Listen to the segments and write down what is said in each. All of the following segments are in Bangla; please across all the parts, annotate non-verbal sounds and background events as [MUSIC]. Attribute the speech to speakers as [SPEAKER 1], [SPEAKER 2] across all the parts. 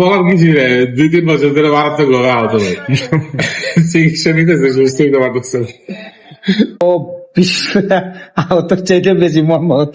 [SPEAKER 1] বলার কিছু নেই। দুই তিন বছর ধরে মারাত্মক ভাবে আহত ভাই চিকিৎসা নিতেছে সুস্থ হইতে পারতেছে।
[SPEAKER 2] ও আহত চাইতে বেশি মর্মাহত।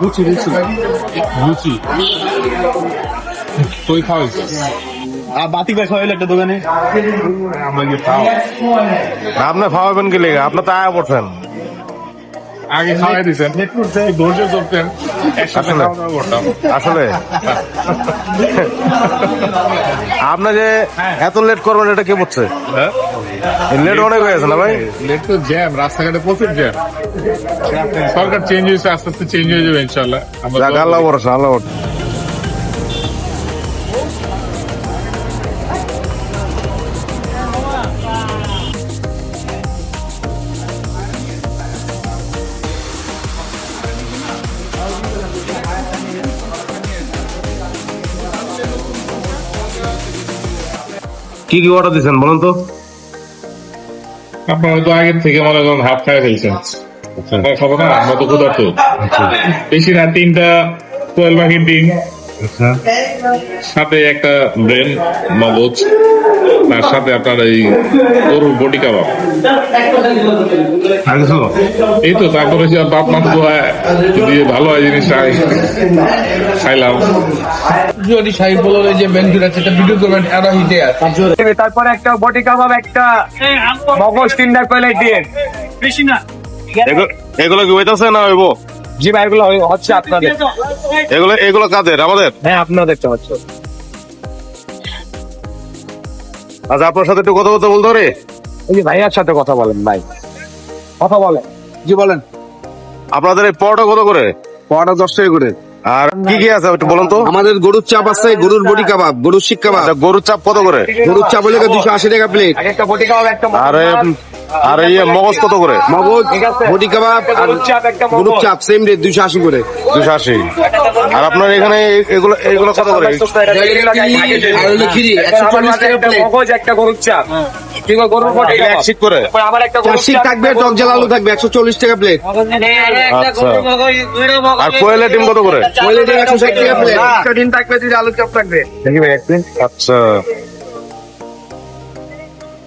[SPEAKER 1] লুচি। লুচি লুচি তুই খাওয়াইছ
[SPEAKER 3] আর বাতি দেখা খাওয়াইল একটা দোকানে?
[SPEAKER 1] আমরা কি খাও
[SPEAKER 4] আপনি খাওয়াবেন কি লেগে? আপনার তো আয়া পড়ছেন।
[SPEAKER 1] আগে খাওয়াই দিছেন। ধৈর্য ধরতেন একসাথে
[SPEAKER 4] আসলে।
[SPEAKER 1] খাওয়া দাওয়া করতাম।
[SPEAKER 4] আসলে। আপনি যে এত লেট করবেন এটা কে বলছে?
[SPEAKER 1] হ্যাঁ?
[SPEAKER 4] লেট অনেক হয়ে গেছে না ভাই?
[SPEAKER 1] লেট তো জ্যাম রাস্তাঘাটে প্রচুর জ্যাম সরকার চেঞ্জ হয়েছে আস্তে আস্তে চেঞ্জ হয়ে যাবে ইনশাল্লাহ
[SPEAKER 4] আল্লাহ ভরসা আল্লাহ ভরসা। কি কি অর্ডার দিচ্ছেন বলুন তো?
[SPEAKER 1] আপনারা তো আগের থেকে মনে করেন হাফ খাই ফেলছেন আমরা খাব না আমরা তো ক্ষুধার্ত। বেশি না তিনটা কোয়েল পাখির ডিম। সাথে একটা ব্রেন মগজ তার সাথে আপনার এই গরুর বডি কাবাব। এই তো তারপরে বাপ মা তো যদি ভালো হয় জিনিসটা খাইলাম।
[SPEAKER 2] যদি সাহেব বলো যে বেঞ্জুর আছে এটা ভিডিও করবেন আরও হিটে আছে।
[SPEAKER 3] তারপরে একটা বটি কাবাব একটা মগজ তিনটা কয়লা দিয়ে।
[SPEAKER 4] এগুলো- এগুলো কি হইতাছে না হইব?
[SPEAKER 3] জি ভাই এগুলো হচ্ছে আপনাদের।
[SPEAKER 4] এগুলো এগুলো কাদের? আমাদের?
[SPEAKER 3] হ্যাঁ আপনাদের তো হচ্ছে।
[SPEAKER 4] আচ্ছা আপনার সাথে একটু কথা বলতে বলতে পারি
[SPEAKER 3] এই যে ভাইয়ার সাথে কথা বলেন ভাই। কথা বলেন। জি বলেন।
[SPEAKER 4] আপনাদের এই পরোটা কত করে?
[SPEAKER 5] পরোটা দশ টাকা করে।
[SPEAKER 4] আর কি কি আছে একটু বলুন তো?
[SPEAKER 5] আমাদের গরুর চাপ আছে গরুর বডি কাবাব গরুর শিক কাবাব।
[SPEAKER 4] আচ্ছা, গরুর চাপ কত করে?
[SPEAKER 5] গরুর চাপ হলে দুশো আশি টাকা প্লেট
[SPEAKER 3] আর বটি
[SPEAKER 4] আর এ- আর ইয়ে মগজ কত করে?
[SPEAKER 5] মগজ
[SPEAKER 3] ঠিক আছে।
[SPEAKER 5] বডি কাবাব আর
[SPEAKER 3] গরুর চাপ
[SPEAKER 5] সেম রেট দুশো আশি করে।
[SPEAKER 4] দুশো আশি। আর আপনার এখানে এগুলো এগুলো কত করে?
[SPEAKER 3] মগজ একটা গরুর চাপ। বটি
[SPEAKER 4] আচ্ছা আর কোয়েলের ডিম কত করে?
[SPEAKER 5] ওই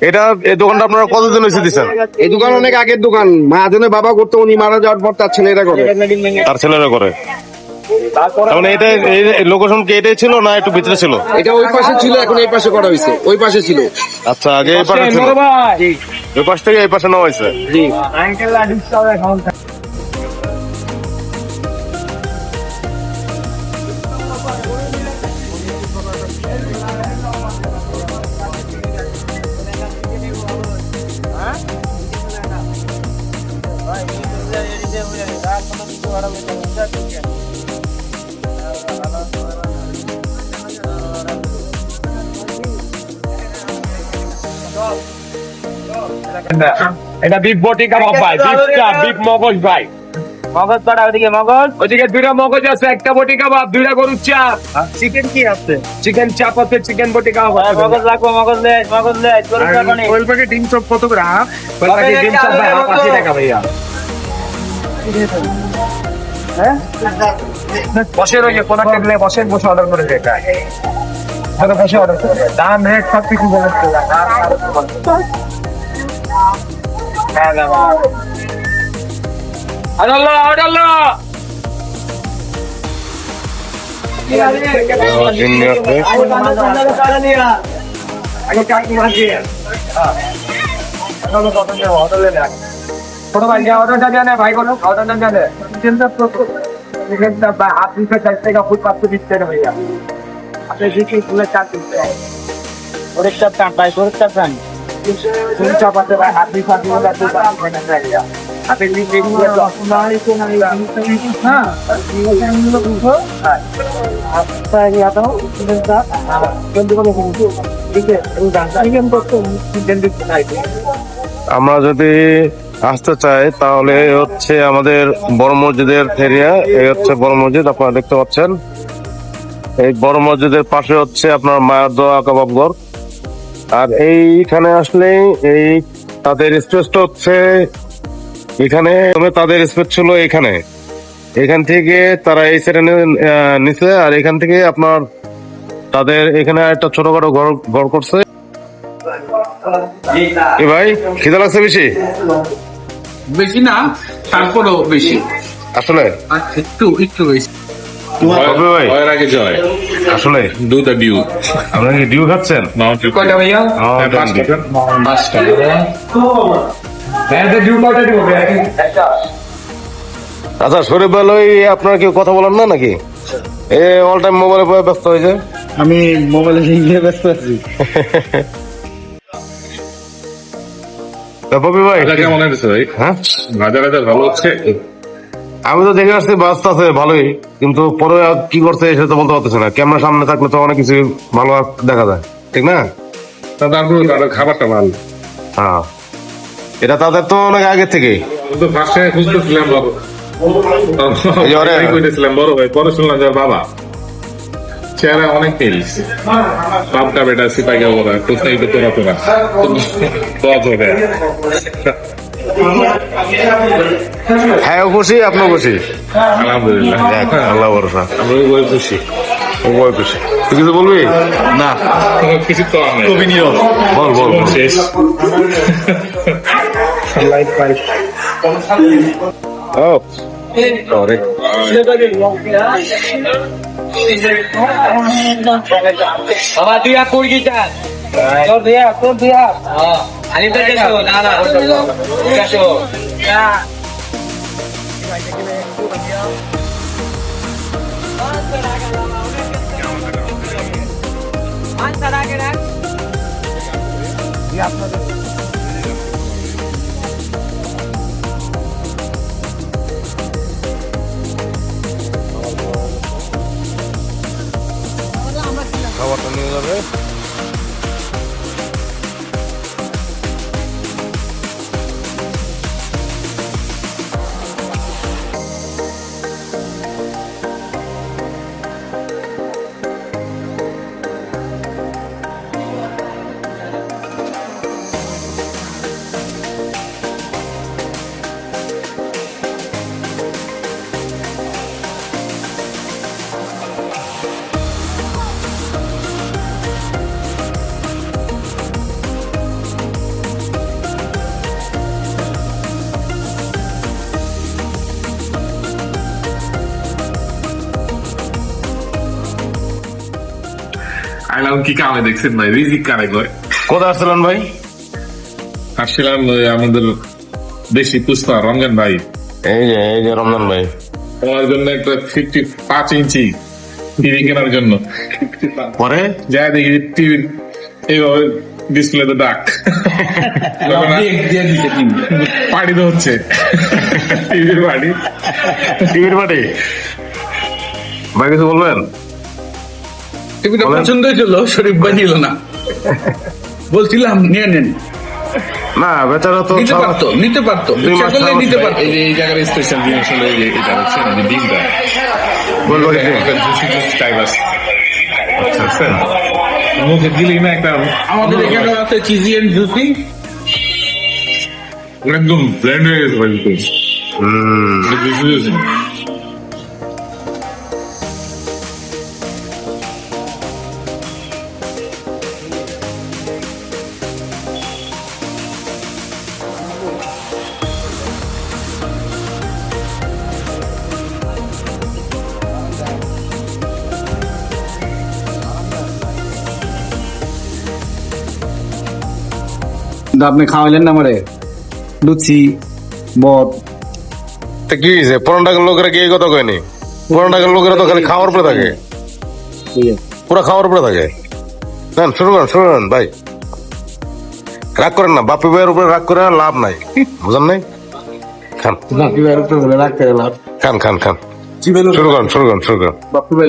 [SPEAKER 4] এটা এই দোকানটা আপনারা কতদিন হয়েছে দিচ্ছেন
[SPEAKER 5] এই দোকান অনেক আগের দোকান। মাহাজনের বাবা করতো উনি মারা যাওয়ার পর তার ছেলেরা করে।
[SPEAKER 4] তার ছেলেরা করে। মানে এটা লোকেশন কি এটাই ছিল না একটু ভিতরে ছিল?
[SPEAKER 5] এটা ওই পাশে ছিল এখন এই পাশে করা হয়েছে। ওই পাশে ছিল।
[SPEAKER 4] আচ্ছা আগে এই পাশে ছিল। ওই পাশ থেকে এই পাশে নেওয়া হয়েছে
[SPEAKER 3] এটা বিফ বটি কাবাব ভাই চাপ বিফ মগজ ভাই।
[SPEAKER 6] মগজ কটা ওদিকে মগজ?
[SPEAKER 3] ওদিকে দুইটা মগজ আছে একটা বটি কাবাব দুইটা গরুর চাপ।
[SPEAKER 6] চিকেন কি আছে?
[SPEAKER 3] চিকেন চাপ আছে চিকেন বটি কাবাব
[SPEAKER 6] মগজ লাগবো মগজ লেজ মগজ লেজ গরু চাপানি
[SPEAKER 3] কোয়েল পাখি ডিম চপ কত করে হাফ ডিম চপ ভাই হাফ আশি টাকা ভাইয়া। বসে রয়েছে কোন একটা দিলে বসেন বসে অর্ডার করে দেয়। হয়তো বসে অর্ডার করে। দাম রেট সব কিছু বলে হ্যাঁ, আদাল্লাহ আদাল্লাহ
[SPEAKER 4] ডিম
[SPEAKER 3] আগে চাকরি মাঝে হোটেলে দেখ ছোট ভাই অর্ডারটা জানে ভাই কোনো অর্ডারটা বা হাত দিতে চার টাকা ফুট পাঁচশো দিচ্ছে না ভাইয়া আপনি দিচ্ছি ফুলে চার দিচ্ছে
[SPEAKER 6] পরীক্ষা টান ভাই পরীক্ষা টান
[SPEAKER 3] ফুল চাপাতে ভাই হাত দিয়ে হ্যাঁ।
[SPEAKER 4] আমরা যদি আসতে চাই তাহলে হচ্ছে আমাদের বড় মসজিদের এরিয়া এই হচ্ছে বড় মসজিদ আপনারা দেখতে পাচ্ছেন। এই বড় মসজিদের পাশে হচ্ছে আপনার মায়ের দোয়া কাবাবঘর। আর এইখানে আসলেই এই তাদের স্পেসটা হচ্ছে এখানে তাদের স্পেস ছিল এখানে। এখান থেকে তারা এই সাইডে নিচে আর এখান থেকে আপনার তাদের এখানে একটা ছোটখাটো ঘর ঘর করছে। এ ভাই খিদা লাগছে বেশি?
[SPEAKER 2] বেশি না তারপরেও বেশি।
[SPEAKER 4] আসলে?
[SPEAKER 2] একটু একটু বেশি।
[SPEAKER 4] ভাই?
[SPEAKER 1] জয়।
[SPEAKER 4] আসলে?
[SPEAKER 1] দ্য ডিউ
[SPEAKER 4] আপনারা কি ডিউ খাচ্ছেন?
[SPEAKER 2] কয়টা ভাইয়া?
[SPEAKER 4] ও, দেন দি।
[SPEAKER 2] পাঁচটা।
[SPEAKER 4] আচ্ছা শরীফ ভাই ওই আপনারা কেউ কথা বলেন না নাকি? এ অল টাইম মোবাইলে ব্যস্ত হয়েছে।
[SPEAKER 5] আমি মোবাইলে ব্যস্ত আছি। [LAUGHS]
[SPEAKER 4] ববি ভাই?
[SPEAKER 1] কেমন হয়েছে ভাই?
[SPEAKER 4] হ্যাঁ?
[SPEAKER 1] রাজা রাজা ভালো হচ্ছে?
[SPEAKER 4] আমি তো দেখে আসছি বাস আছে ভালোই। কিন্তু পরে কি করছে সেটা তো বলতে পারতেছি না। ক্যামেরা সামনে থাকলে তো অনেক কিছু ভালো দেখা যায়। ঠিক না?
[SPEAKER 1] তারপরে তাদের খাবারটা ভালো
[SPEAKER 4] হ্যাঁ। এটা তাদের তো অনেক আগে থেকে।
[SPEAKER 1] আমি তো ফার্স্টে খুঁজতেছিলাম বড় বড় ভাই পরে শুনলাম যে বাবা। চেহারা অনেক মিল বাপটা বেটা সিপাই কা বলা কোথায় তো তোরা তোরা। দোয়া করে।
[SPEAKER 4] হ্যাঁ খুশি? আপনিও খুশি?
[SPEAKER 1] আলহামদুলিল্লাহ।
[SPEAKER 4] আল্লাহ ভরসা।
[SPEAKER 1] আমরা ওই খুশি।
[SPEAKER 4] ওই খুশি। তুই কিছু বলবি?
[SPEAKER 1] না। কিছু তো আমি। কবি নিয়ম
[SPEAKER 4] বল বল।
[SPEAKER 1] শেষ।
[SPEAKER 4] ও। সরি
[SPEAKER 6] বাবা তুই আর কুড়ি চান তোর আলিম তো গেছো না না গেছো
[SPEAKER 4] যাবে
[SPEAKER 1] আইলাম কি কামে দেখছেন ভাই? রিজিক কারে কয়?
[SPEAKER 4] কোথায় আসছিলেন ভাই?
[SPEAKER 1] আসছিলাম আমাদের দেশি পুষ্পা রমজান ভাই।
[SPEAKER 4] এই যে এই যে রমজান ভাই।
[SPEAKER 1] তোমার জন্য একটা ফিফটি পাঁচ ইঞ্চি টিভি কেনার জন্য।
[SPEAKER 4] পরে?
[SPEAKER 1] যা দেখি টিভি এইভাবে ডিসপ্লেতে ডাক। পার্টি তো হচ্ছে। টিভির পার্টি
[SPEAKER 4] টিভির বাড়ি ভাই কিছু বলবেন?
[SPEAKER 2] টিভিটা পছন্দ হয়েছিল শরীফ ভাই নিল না। বলছিলাম নিয়ে নেন।
[SPEAKER 4] না বেচারা তো
[SPEAKER 2] নিতে পারতো নিতে পারতো। নিতে
[SPEAKER 1] এই যে এই জায়গার স্পেশাল জিনিস হলো এই যে এটা হচ্ছে না ডিমটা
[SPEAKER 4] বলব
[SPEAKER 1] জুসি জুসি টাইপ আছে। আচ্ছা মুখে দিলেই না একটা
[SPEAKER 2] আমাদের এখানে আছে চিজি এন্ড জুসি
[SPEAKER 1] একদম ব্লেন্ড হয়ে গেছে ভাই জুসি জুসি
[SPEAKER 7] আপনি খাওয়াইলেন না আমারে? লুচি বট।
[SPEAKER 4] তা কি হয়েছে পুরান ঢাকার লোকেরা কি এই কথা কয়নি পুরান ঢাকার লোকেরা তো খালি খাওয়ার উপরে থাকে। পুরা খাওয়ার উপরে থাকে। নেন শুরু করেন শুরু করেন ভাই। রাগ করেন না বাপি ভাইয়ের উপরে রাগ করে লাভ নাই। বুঝেন নাই? খান।
[SPEAKER 7] বাপি ভাইয়ের উপরে বলে রাখতে গেলাম
[SPEAKER 4] খান খান খান। শুরু করেন শুরু করেন শুরু করেন।
[SPEAKER 7] বাপি ভাই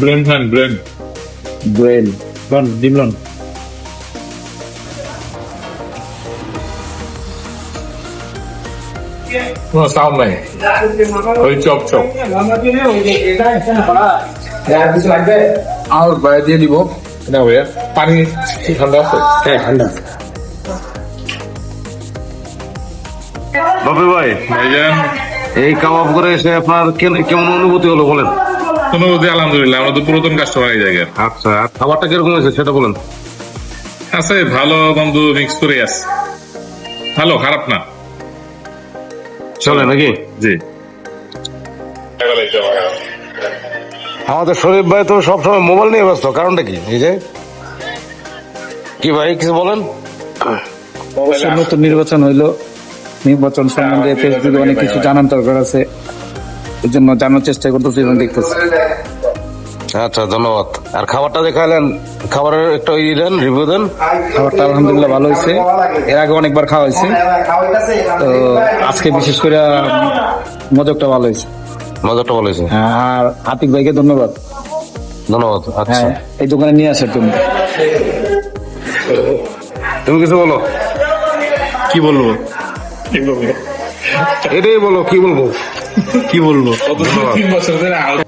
[SPEAKER 1] ব্রেন খান ব্রেন
[SPEAKER 7] ব্রেন লন ডিমলন
[SPEAKER 1] কোনো সাউন্ড নাই ওই চপ চপ
[SPEAKER 2] আর বাইরে দিয়ে দিব
[SPEAKER 1] না ভাইয়া পানি ঠান্ডা আছে
[SPEAKER 2] হ্যাঁ ঠান্ডা
[SPEAKER 4] বাপি ভাই
[SPEAKER 1] ভাইজান
[SPEAKER 4] এই কাবাব করে এসে আপনার কেন- কেমন অনুভূতি হলো বলেন?
[SPEAKER 1] আলহামদুলিল্লাহ আমরা তো পুরাতন কাস্টমার এই জায়গার।
[SPEAKER 4] আচ্ছা খাবারটা কীরকম হয়েছে সেটা বলেন।
[SPEAKER 1] আছে ভালো বন্ধু মিক্স করে আছে। ভালো খারাপ না।
[SPEAKER 4] চলে নাকি?
[SPEAKER 1] জি।
[SPEAKER 4] আমাদের শরীফ ভাই তো সবসময় মোবাইল নিয়ে ব্যস্ত কারণটা কি? এই যে কি ভাই কিছু বলেন?
[SPEAKER 7] নতুন নির্বাচন হইল। নির্বাচন সম্বন্ধে ফেসবুকে অনেক কিছু জানার দরকার আছে। এই জন্য জানার চেষ্টা করতেছি এবং দেখতেছি।
[SPEAKER 4] আচ্ছা ধন্যবাদ। আর খাবারটা দেখালেন খাবারের একটা ই দেন রিভিউ দেন।
[SPEAKER 7] খাবারটা আলহামদুলিল্লাহ ভালো হয়েছে। এর আগে অনেকবার খাওয়া হয়েছে। তো আজকে বিশেষ করে মজকটা ভালো হয়েছে।
[SPEAKER 4] মজাটা বলেছে
[SPEAKER 7] হ্যাঁ, আর আতিক ভাইকে ধন্যবাদ।
[SPEAKER 4] ধন্যবাদ আচ্ছা।
[SPEAKER 7] হ্যাঁ এই দোকানে নিয়ে আসার জন্য।
[SPEAKER 4] তুমি কিছু বলো?
[SPEAKER 2] কি বলব?
[SPEAKER 4] এটাই বলো কি বলব?
[SPEAKER 2] কি বলব
[SPEAKER 1] তিন বছর ধরে আহত।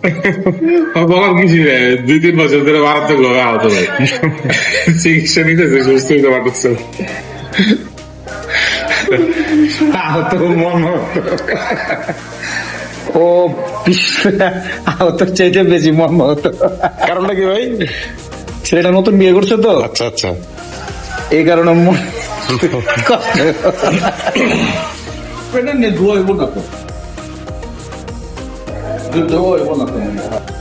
[SPEAKER 1] বলার কিছু দুই তিন বছর ধরে মারাত্মক ভাবে আহত ভাই চিকিৎসা নিতেছে সুস্থ হইতে পারতেছে
[SPEAKER 7] আহত মন ও আহত চাইতে বেশি হতো
[SPEAKER 4] কারণটা কি ভাই?
[SPEAKER 7] ছেলেটা নতুন বিয়ে করছে তো?
[SPEAKER 4] আচ্ছা আচ্ছা।
[SPEAKER 7] এই কারণে মন [LAUGHS] কষ্ট
[SPEAKER 2] ধোয়া হইব না তো ধোয়া হইব না তো